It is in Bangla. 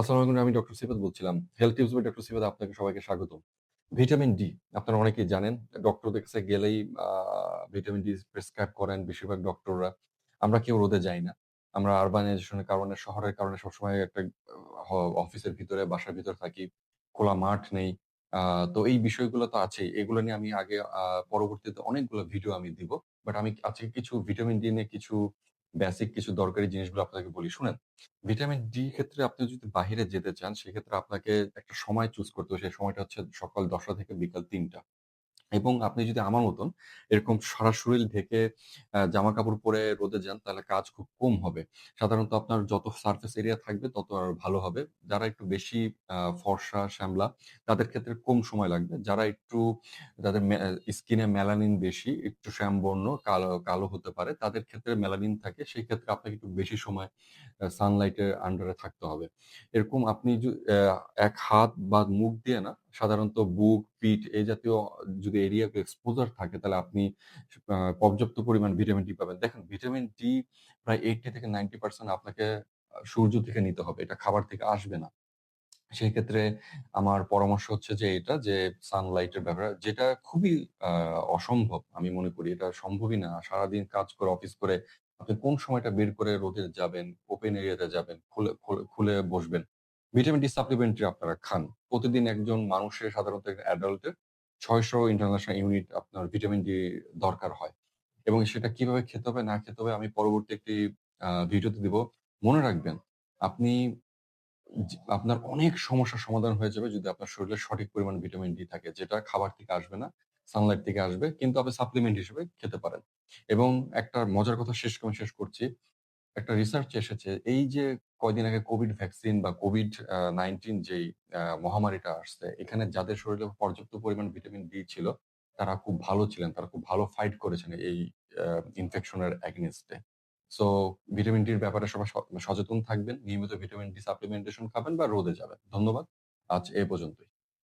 আসসালামু আলাইকুম। আমি ডক্টর সিফাত বলছিলাম। Health tips by doctor Sifat, আপনাকে সবাইকে স্বাগতম। ভিটামিন ডি আপনারা জানেন। ডক্টরদের কাছে গেলেই ভিটামিন ডি প্রেসক্রাইব করেন বেশিরভাগ ডক্টররা। আমরা কেউ রোদে যাই না। আমরা আরবানাইজেশন এর কারণে, শহরের কারণে সবসময় একটা অফিসের ভিতরে, বাসার ভিতরে থাকি। খোলা মাঠ নেই। তো এই বিষয়গুলো তো আছেই। এগুলো নিয়ে আমি আগে পরবর্তীতে অনেকগুলো ভিডিও আমি দিব। বাট আমি আজকে কিছু ভিটামিন ডি নিয়ে কিছু বেসিক কিছু দরকারি জিনিসগুলো আপনাকে বলি। শুনেন, ভিটামিন ডি ক্ষেত্রে আপনি যদি বাহিরে যেতে চান, সেক্ষেত্রে আপনাকে একটা সময় চুজ করতে হবে। সেই সময়টা হচ্ছে সকাল ১০টা থেকে বিকাল ৩টা। এবং আপনি যদি আমার মতন এরকম সারা শরীর ঢেকে জামা কাপড় পরে রোদে যান, তাহলে কাজ খুব কম হবে। সাধারণত আপনার যত সারফেস এরিয়া থাকবে তত আর ভালো হবে। যারা একটু বেশি ফর্সা, শ্যামলা তাদের ক্ষেত্রে কম সময় লাগবে। যারা একটু যাদের স্কিনে মেলানিন বেশি, একটু শ্যামবর্ণ, কালো কালো হতে পারে, তাদের ক্ষেত্রে মেলানিন থাকে। সেই ক্ষেত্রে আপনাকে একটু বেশি সময় সানলাইটের আন্ডার থাকতে হবে। এরকম আপনি এক হাত বা মুখ দিয়ে না, সাধারণত বুক, পিঠ এই জাতীয় যদি এরিয়া এক্সপোজার থাকে তাহলে আপনি পর্যাপ্ত পরিমাণ ভিটামিন ডি পাবেন। দেখেন ভিটামিন ডি প্রায় 80 থেকে 90% আপনাকে সূর্য থেকে নিতে হবে। এটা খাবার থেকে আসবে না। সেই ক্ষেত্রে আমার পরামর্শ হচ্ছে যে এটা যে সানলাইট এর ব্যাপারে যেটা খুবই অসম্ভব আমি মনে করি। এটা সম্ভবই না। সারাদিন কাজ করে অফিস করে আপনি কোন সময়টা বের করে রোদে যাবেন, ওপেন এরিয়াতে যাবেন, খুলে খুলে বসবেন। ভিটামিন ডি সাপ্লিমেন্টারি আপনারা খান। প্রতিদিন একজন মানুষের সাধারণত অ্যাডাল্টের ৬০০ ইন্টারন্যাশনাল ইউনিট আপনার ভিটামিন ডি দরকার হয়। এবং সেটা কীভাবে খেতে হবে না খেতে হবে আমি পরবর্তী একটি ভিডিওতে দিব। মনে রাখবেন আপনি আপনার অনেক সমস্যার সমাধান হয়ে যাবে যদি আপনার শরীরে সঠিক পরিমাণ ভিটামিন ডি থাকে। যেটা খাবার থেকে আসবে না, সানলাইট থেকে আসবে। কিন্তু আপনি সাপ্লিমেন্ট হিসেবে খেতে পারেন। এবং একটা মজার কথা শেষ করে শেষ করছি। একটা রিসার্চ এসেছে এই যে কয়দিন আগে কোভিড ভ্যাকসিন বা কোভিড 19 যেই মহামারীটা আসছে, এখানে যাদের শরীরে পর্যাপ্ত পরিমাণ ভিটামিন ডি ছিল, তারা খুব ভালো ছিলেন। তারা খুব ভালো ফাইট করেছেন এই আ ইনফেকশন এর এগেইনস্ট এ। সো ভিটামিন ডির ব্যাপারে সবাই সচেতন থাকবেন। নিয়মিত ভিটামিন ডি সাপ্লিমেন্টেশন খাবেন বা রোদে যাবেন। ধন্যবাদ। আজ এ পর্যন্তই।